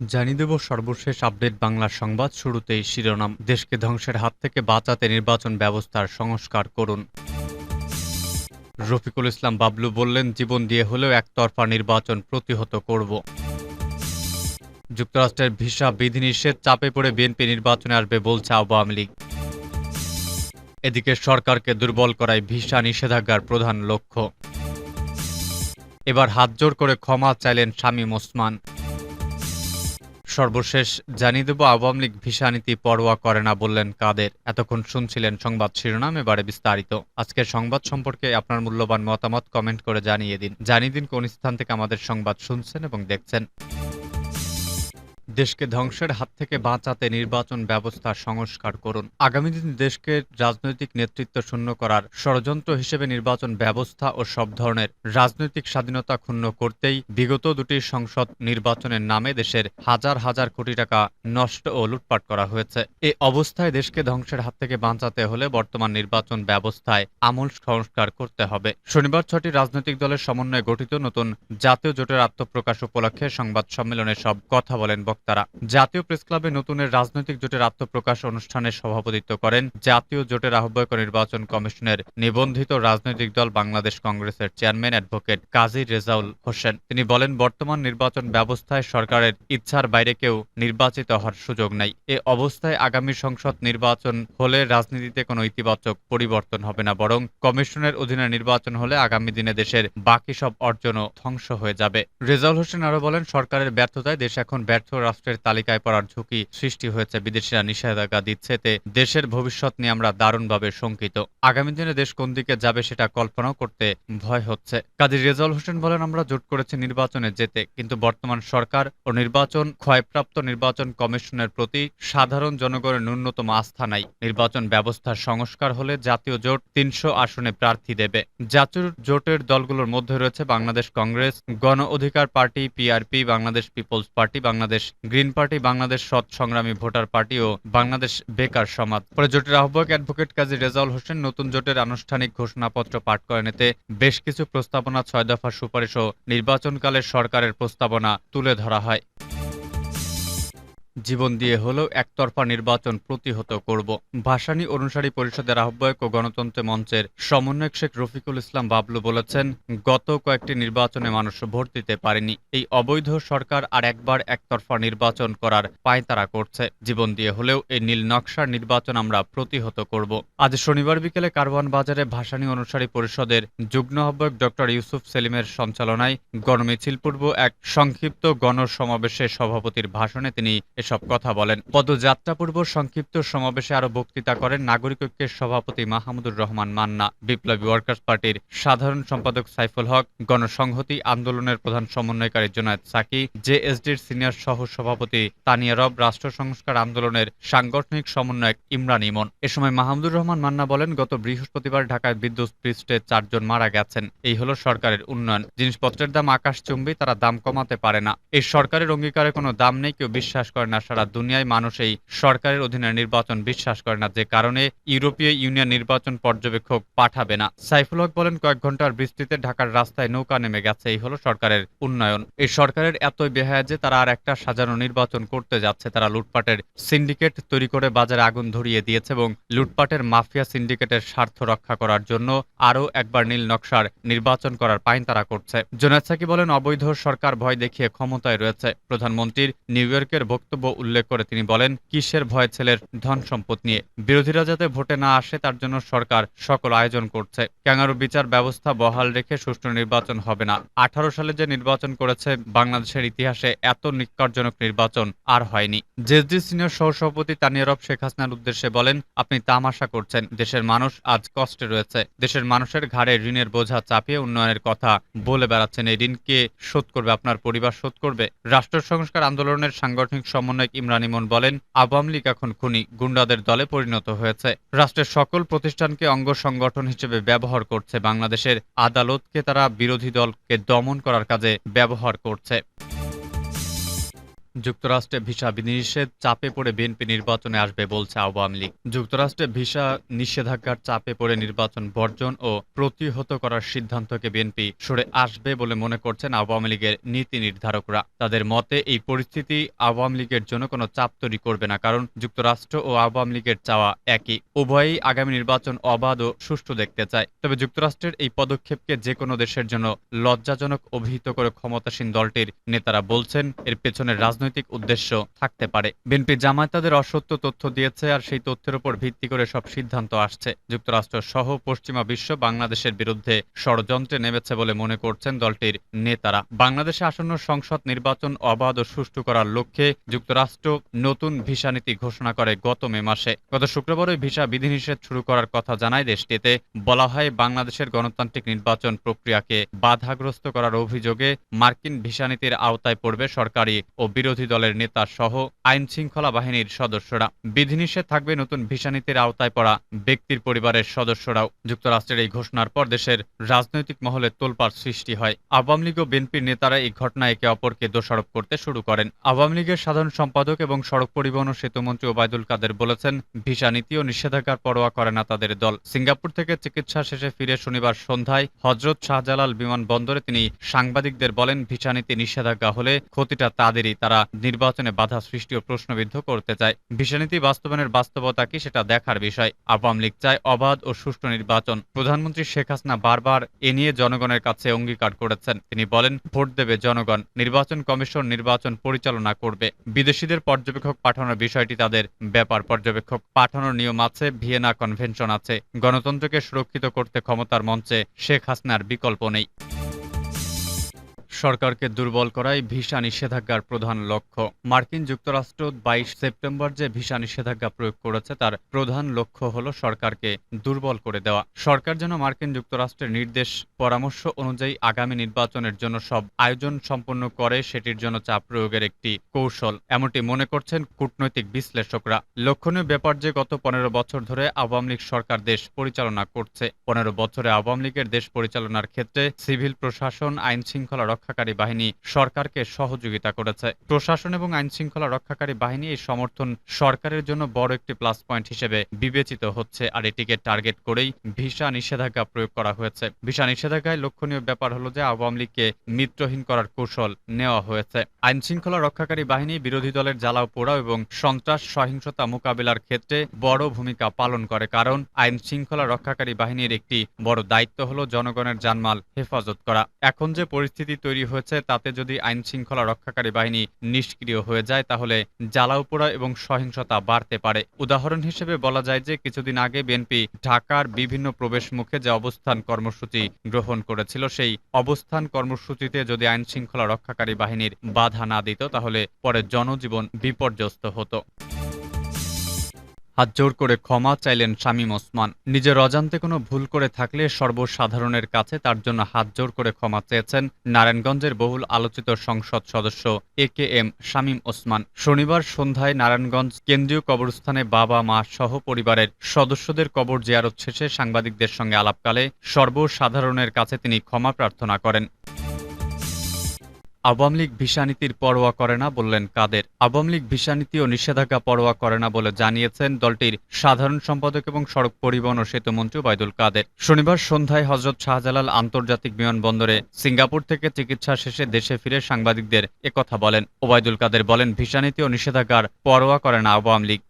জানিয়ে দেব সর্বশেষ আপডেট বাংলা সংবাদ শুরুতেই শিরোনাম। দেশকে ধ্বংসের হাত থেকে বাঁচাতে নির্বাচন ব্যবস্থার সংস্কার করুন। রফিকুল ইসলাম বাবলু বললেন, জীবন দিয়ে হলেও একতরফা নির্বাচন প্রতিহত করব। যুক্তরাষ্ট্রের ভিসা বিধিনিষেধ চাপে পড়ে বিএনপি নির্বাচনে আসবে বলছে আওয়ামী লীগ। এদিকে সরকারকে দুর্বল করায় ভিসা নিষেধাজ্ঞার প্রধান লক্ষ্য। এবার হাতজোড় করে ক্ষমা চাইলেন শামীম ওসমান। সর্বশেষ, জানিয়ে দেব আওয়ামী লীগ ভিসা নীতি পরোয়া করে না বললেন কাদের। এতক্ষণ শুনছিলেন সংবাদ শিরোনাম, এবারে বিস্তারিত। আজকের সংবাদ সম্পর্কে আপনার মূল্যবান মতামত কমেন্ট করে জানিয়ে দিন। জানিয়ে দিন কোন স্থান থেকে আমাদের সংবাদ শুনছেন এবং দেখছেন। দেশকে ধ্বংসের হাত থেকে বাঁচাতে নির্বাচন ব্যবস্থা সংস্কার করুন। আগামী দিন দেশকে রাজনৈতিক নেতৃত্ব শূন্য করার ষড়যন্ত্র হিসেবে নির্বাচন ব্যবস্থা ও সব ধরনের রাজনৈতিক স্বাধীনতা ক্ষুণ্ণ করতেই বিগত দুটি সংসদ নির্বাচনের নামে দেশের হাজার হাজার কোটি টাকা নষ্ট ও লুটপাট করা হয়েছে। এ অবস্থায় দেশকে ধ্বংসের হাত থেকে বাঁচাতে হলে বর্তমান নির্বাচন ব্যবস্থায় আমূল সংস্কার করতে হবে। শনিবার ছটি রাজনৈতিক দলের সমন্বয়ে গঠিত নতুন জাতীয় জোটের আত্মপ্রকাশ উপলক্ষে সংবাদ সম্মেলনে সব কথা বলেন বক্তারা জাতীয় প্রেস ক্লাবে নতুনের রাজনৈতিক জোটের আত্মপ্রকাশ অনুষ্ঠানে সভাপতিত্ব করেন জাতীয় জোটের আহ্বায়ক নির্বাচন কমিশনের নিবন্ধিত রাজনৈতিক দল বাংলাদেশ কংগ্রেসের চেয়ারম্যান অ্যাডভোকেট কাজী রেজাউল হোসেন। তিনি বলেন, বর্তমান নির্বাচন ব্যবস্থায় সরকারের ইচ্ছার বাইরে কেউ নির্বাচিত হওয়ার সুযোগ নাই। এ অবস্থায় আগামী সংসদ নির্বাচন হলে রাজনীতিতে কোনো ইতিবাচক পরিবর্তন হবে না, বরং কমিশনের অধীনে নির্বাচন হলে আগামী দিনে দেশের বাকি সব অর্জনও ধ্বংস হয়ে যাবে। রেজাউল হোসেন আরও বলেন, সরকারের ব্যর্থতায় দেশ এখন ব্যর্থ রাষ্ট্রের তালিকায় পড়ার ঝুঁকি সৃষ্টি হয়েছে। বিদেশিরা নিষেধাজ্ঞা দিচ্ছে এতে দেশের ভবিষ্যৎ নিয়ে আমরা দারুণভাবে শঙ্কিত। আগামী দিনে দেশ কোন দিকে যাবে সেটা কল্পনাও করতে ভয় হচ্ছে। কাজী রেজাউল হোসেন বলেন, আমরা জোট করেছি নির্বাচনে যেতে, কিন্তু বর্তমান সরকার ও নির্বাচন, ক্ষয়প্রাপ্ত নির্বাচন কমিশনের প্রতি সাধারণ জনগণের ন্যূনতম আস্থা নাই। নির্বাচন ব্যবস্থার সংস্কার হলে জাতীয় জোট তিনশো আসনে প্রার্থী দেবে। জাতীয় জোটের দলগুলোর মধ্যে রয়েছে বাংলাদেশ কংগ্রেস, গণ অধিকার party, PRP, Bangladesh people's party, Bangladesh green party, Bangladesh সৎ সংগ্রামী ভোটার পার্টি ও বাংলাদেশ বেকার সমাজ। পরে জোটের আহ্বায়ক অ্যাডভোকেট কাজী রেজাউল হোসেন নতুন জোটের আনুষ্ঠানিক ঘোষণাপত্র পাঠ করেন। এতে বেশ কিছু প্রস্তাবনা ছয় দফা সুপারিশ ও নির্বাচনকালে সরকারের প্রস্তাবনা তুলে ধরা হয়। জীবন দিয়ে হলেও একতরফা নির্বাচন প্রতিহত করব। ভাসানী অনুসারী পরিষদের আহ্বায়ক ও গণতন্ত্র মঞ্চের সমন্বয়ক শেখ রফিকুল ইসলাম বাবলু বলেছেন, গত কয়েকটি নির্বাচনে মানুষ ভোট দিতে পারেনি। এই অবৈধ সরকার আর একবার একতরফা নির্বাচন করার পায়তারা করছে। জীবন দিয়ে হলেও এই নীল নকশার নির্বাচন আমরা প্রতিহত করব। আজ শনিবার বিকেলে কারওয়ান বাজারে ভাসানী অনুসারী পরিষদের যুগ্ম আহ্বায়ক ডক্টর ইউসুফ সেলিমের সঞ্চালনায় গণমিছিল পূর্ব এক সংক্ষিপ্ত গণসমাবেশে সভাপতির ভাষণে তিনি এসব কথা বলেন। পদযাত্রা পূর্ব সংক্ষিপ্ত সমাবেশে আরও বক্তৃতা করেন নাগরিক ঐক্যের সভাপতি মাহমুদুর রহমান মান্না। বিপ্লবী ওয়ার্কার্স পার্টির সাধারণ সম্পাদক সাইফুল হক, গণসংহতি আন্দোলনের প্রধান সমন্বয়কারী জোনায়েদ সাকি, জেএসডির সিনিয়র সহ সভাপতি তানিয়া রব, রাষ্ট্র সংস্কার আন্দোলনের সাংগঠনিক সমন্বয়ক ইমরান ইমন। এ সময় মাহমুদুর রহমান মান্না বলেন, গত বৃহস্পতিবার ঢাকায় বিদ্যুৎ পৃষ্ঠে চারজন মারা গেছেন। এই হলো সরকারের উন্নয়ন। জিনিসপত্রের দাম আকাশচুম্বী তারা দাম কমাতে পারে না। এই সরকারের অঙ্গীকারে কোনো দাম নেই, কেউ বিশ্বাস করে না, সারা দুনিয়ায় মানুষ এই সরকারের অধীনে নির্বাচন বিশ্বাস করে না, যে কারণে ইউরোপীয় ইউনিয়ন নির্বাচন পর্যবেক্ষক পাঠাবে না। সাইফুল হক বলেন, কয়েক ঘণ্টার বৃষ্টিতে ঢাকার রাস্তায় নৌকা নেমে গেছে, এই হলো সরকারের উন্নয়ন। এই সরকারের এতই বেহায়া যে তারা আর একটা সাজানো নির্বাচন করতে যাচ্ছে, তারা লুটপাটের সিন্ডিকেট তৈরি করে বাজারে আগুন ধরিয়ে দিয়েছে এবং লুটপাটের মাফিয়া সিন্ডিকেটের স্বার্থ রক্ষা করার জন্য আরও একবার নীল নকশার নির্বাচন করার পাইন তারা করছে। জোনাদ সাকি বলেন, অবৈধ সরকার ভয় দেখিয়ে ক্ষমতায় রয়েছে। প্রধানমন্ত্রীর নিউ ইয়র্কের বক্তব্য উল্লেখ করে তিনি বলেন, কিসের ভয় ছেলের ধন সম্পদ নিয়ে? বিরোধীরা যাতে ভোটে না আসে, তার জন্য সরকার সকল আয়োজন করছে। ক্যাঙ্গারু বিচার ব্যবস্থা বহাল রেখে সুষ্ঠু নির্বাচন হবে না। আঠারো সালে যে নির্বাচন করেছে, বাংলাদেশের ইতিহাসে এত নিকারজনক নির্বাচন আর হয়নি। জেসডি সিনিয়র সহসভাপতি তানিয়ারব শেখ হাসিনার উদ্দেশ্যে বলেন, আপনি তামাশা করছেন। দেশের মানুষ আজ কষ্টে রয়েছে। দেশের মানুষের ঘাড়ে ঋণের বোঝা চাপিয়ে উন্নয়নের কথা বলে বেড়াচ্ছেন এই ঋণ কে শোধ করবে? আপনার পরিবার শোধ করবে? রাষ্ট্র সংস্কার আন্দোলনের সাংগঠনিক সমন্বয়ক ইমরান ইমন বলেন, আওয়ামী লীগ এখন খুনি, গুন্ডাদের দলে পরিণত হয়েছে। রাষ্ট্রের সকল প্রতিষ্ঠানকে অঙ্গ সংগঠন হিসেবে ব্যবহার করছে বাংলাদেশের আদালতকে তারা বিরোধী দলকে দমন করার কাজে ব্যবহার করছে। যুক্তরাষ্ট্রে ভিসা বিনিষেধ, চাপে পড়ে বিএনপি নির্বাচনে আসবে বলছে আওয়ামী লীগ। যুক্তরাষ্ট্রে ভিসা নিষেধাজ্ঞার চাপে পড়ে নির্বাচন বর্জন ও প্রতিহত করার সিদ্ধান্তকে বিএনপি সরে আসবে বলে মনে করছেন আওয়ামী লীগের নীতি নির্ধারকরা। তাদের মতে, এই পরিস্থিতি আওয়ামী লীগের জন্য কোনো চাপ তৈরি করবে না, কারণ যুক্তরাষ্ট্র ও আওয়ামী লীগের চাওয়া একই। উভয়ই আগামী নির্বাচন অবাধ ও সুষ্ঠু দেখতে চায়। তবে যুক্তরাষ্ট্রের এই পদক্ষেপকে যে কোনো দেশের জন্য লজ্জাজনক, অভিহিত করে ক্ষমতাসীন দলটির নেতারা বলছেন, এর পেছনে রাজনৈতিক উদ্দেশ্য থাকতে পারে। বিএনপি জামায়াত তাদের অসত্য তথ্য দিয়েছে আর সেই তথ্যের উপর ভিত্তি করে সব সিদ্ধান্ত আসছে। যুক্তরাষ্ট্র সহ পশ্চিমা বিশ্ব বাংলাদেশের বিরুদ্ধে ষড়যন্ত্রে নেমেছে বলে মনে করছেন দলটির নেতারা। বাংলাদেশে আসন্ন সংসদ নির্বাচন অবাধ ও সুষ্ঠু করার লক্ষ্যে যুক্তরাষ্ট্র নতুন ভিসা নীতি ঘোষণা করে গত মে মাসে। গত শুক্রবারই ভিসা বিধিনিষেধ শুরু করার কথা জানায় দেশটিতে। বলা হয়, বাংলাদেশের গণতান্ত্রিক নির্বাচন প্রক্রিয়াকে বাধাগ্রস্ত করার অভিযোগে মার্কিন ভিসা নীতির আওতায় পড়বে সরকারি ও বিরোধী দলের নেতা সহ আইন শৃঙ্খলা বাহিনীর সদস্যরা। বিধিনিষেধ থাকবে নতুন ভিসা নীতির আওতায় পড়া ব্যক্তির পরিবারের সদস্যরাও। যুক্তরাষ্ট্রের এই ঘোষণার পর দেশের রাজনৈতিক মহলে তোলপাড় সৃষ্টি হয়। আওয়ামী লীগ ও বিএনপির নেতারা এই ঘটনা একে অপরকে দোষারোপ করতে শুরু করেন। আওয়ামী লীগের সাধারণ সম্পাদক এবং সড়ক পরিবহন ও সেতুমন্ত্রী ওবায়দুল কাদের বলেছেন, ভিসা নীতি ও নিষেধাজ্ঞার পরোয়া করে না তাদের দল। সিঙ্গাপুর থেকে চিকিৎসা শেষে ফিরে শনিবার সন্ধ্যায় হজরত শাহজালাল বিমানবন্দরে তিনি সাংবাদিকদের বলেন, ভিসা নীতি নিষেধাজ্ঞা হলে ক্ষতিটা তাদেরই, তারা নির্বাচনে বাধা সৃষ্টি ও প্রশ্নবিদ্ধ করতে চায়। ভিসা নীতি বাস্তবায়নের বাস্তবতা কি সেটা দেখার বিষয়। আওয়ামী লীগ চায় অবাধ ও সুষ্ঠু নির্বাচন। প্রধানমন্ত্রী শেখ হাসিনা বারবার এ নিয়ে জনগণের কাছে অঙ্গীকার করেছেন। তিনি বলেন, ভোট দেবে জনগণ, নির্বাচন কমিশন নির্বাচন পরিচালনা করবে। বিদেশিদের পর্যবেক্ষক পাঠানোর বিষয়টি তাদের ব্যাপার পর্যবেক্ষক। পাঠানোর নিয়ম আছে, ভিয়েনা কনভেনশন আছে। গণতন্ত্রকে সুরক্ষিত করতে ক্ষমতার মঞ্চে শেখ হাসিনার বিকল্প নেই। সরকারকে দুর্বল করাই ভিসা নিষেধাজ্ঞার প্রধান লক্ষ্য। মার্কিন যুক্তরাষ্ট্র বাইশ সেপ্টেম্বর যে ভিসা নিষেধাজ্ঞা প্রয়োগ করেছে, তার প্রধান লক্ষ্য হল সরকারকে দুর্বল করে দেওয়া। সরকার যেন মার্কিন যুক্তরাষ্ট্রের নির্দেশ, পরামর্শ অনুযায়ী আগামী নির্বাচনের জন্য সব আয়োজন সম্পন্ন করে, সেটির জন্য চাপ প্রয়োগের একটি কৌশল। এমনটি মনে করছেন কূটনৈতিক বিশ্লেষকরা। লক্ষণীয় ব্যাপার যে, গত পনেরো বছর ধরে আওয়ামী লীগ সরকার দেশ পরিচালনা করছে। পনেরো বছরে আওয়ামী লীগের দেশ পরিচালনার ক্ষেত্রে সিভিল প্রশাসন আইন শৃঙ্খলা রক্ষাকারী বাহিনী সরকারকে সহযোগিতা করেছে। প্রশাসন এবং আইন শৃঙ্খলা রক্ষাকারী বাহিনী এই সমর্থন সরকারের জন্য বড় একটি প্লাস পয়েন্ট হিসেবে বিবেচিত হচ্ছে, আর এটিকে টার্গেট করেই ভিসা নিষেধাজ্ঞা প্রয়োগ করা হয়েছে। ভিসা নিষেধাজ্ঞায় লক্ষণীয় ব্যাপার হলো যে আওয়ামী লীগকে মিত্রহীন করার কৌশল নেওয়া হয়েছে। আইন শৃঙ্খলা রক্ষাকারী বাহিনী বিরোধী দলের জ্বালাও পোড়াও এবং সন্ত্রাস সহিংসতা মোকাবিলার ক্ষেত্রে বড় ভূমিকা পালন করে, কারণ আইন শৃঙ্খলা রক্ষাকারী বাহিনীর একটি বড় দায়িত্ব হলো জনগণের জানমাল হেফাজত করা। এখন যে পরিস্থিতি তৈরি হয়েছে, তাতে যদি আইন শৃঙ্খলা রক্ষাকারী বাহিনী নিষ্ক্রিয় হয়ে যায়, তাহলে জ্বালাও পোড়া এবং সহিংসতা বাড়তে পারে। উদাহরণ হিসেবে বলা যায় যে, কিছুদিন আগে বিএনপি ঢাকার বিভিন্ন প্রবেশ মুখে যে অবস্থান কর্মসূচি গ্রহণ করেছিল, সেই অবস্থান কর্মসূচিতে যদি আইন শৃঙ্খলা রক্ষাকারী বাহিনীর বাধা না দিত, তাহলে পরে জনজীবন বিপর্যস্ত হতো। হাত জোর করে ক্ষমা চাইলেন শামীম ওসমান। নিজের অজান্তে কোনো ভুল করে থাকলে সর্বসাধারণের কাছে তার জন্য হাত জোর করে ক্ষমা চেয়েছেন নারায়ণগঞ্জের বহুল আলোচিত সংসদ সদস্য A K M Shamim Osman. শনিবার সন্ধ্যায় নারায়ণগঞ্জ কেন্দ্রীয় কবরস্থানে বাবা, মা সহ পরিবারের সদস্যদের কবর জিয়ারত শেষে সাংবাদিকদের সঙ্গে আলাপকালে সর্বসাধারণের কাছে তিনি ক্ষমা প্রার্থনা করেন। আওয়ামী লীগ ভিসানীতির পরোয়া করে না বললেন কাদের। আওয়ামী লীগ ভিসানীতি ও নিষেধাজ্ঞা পরোয়া করে না বলে জানিয়েছেন দলটির সাধারণ সম্পাদক এবং সড়ক পরিবহন ও সেতুমন্ত্রী ওবায়দুল কাদের। শনিবার সন্ধ্যায় হজরত শাহজালাল আন্তর্জাতিক বিমানবন্দরে সিঙ্গাপুর থেকে চিকিৎসা শেষে দেশে ফিরে সাংবাদিকদের একথা বলেন। ওবায়দুল কাদের বলেন ভিসানীতি ও নিষেধাজ্ঞার পরোয়া করে না আওয়ামী লীগ।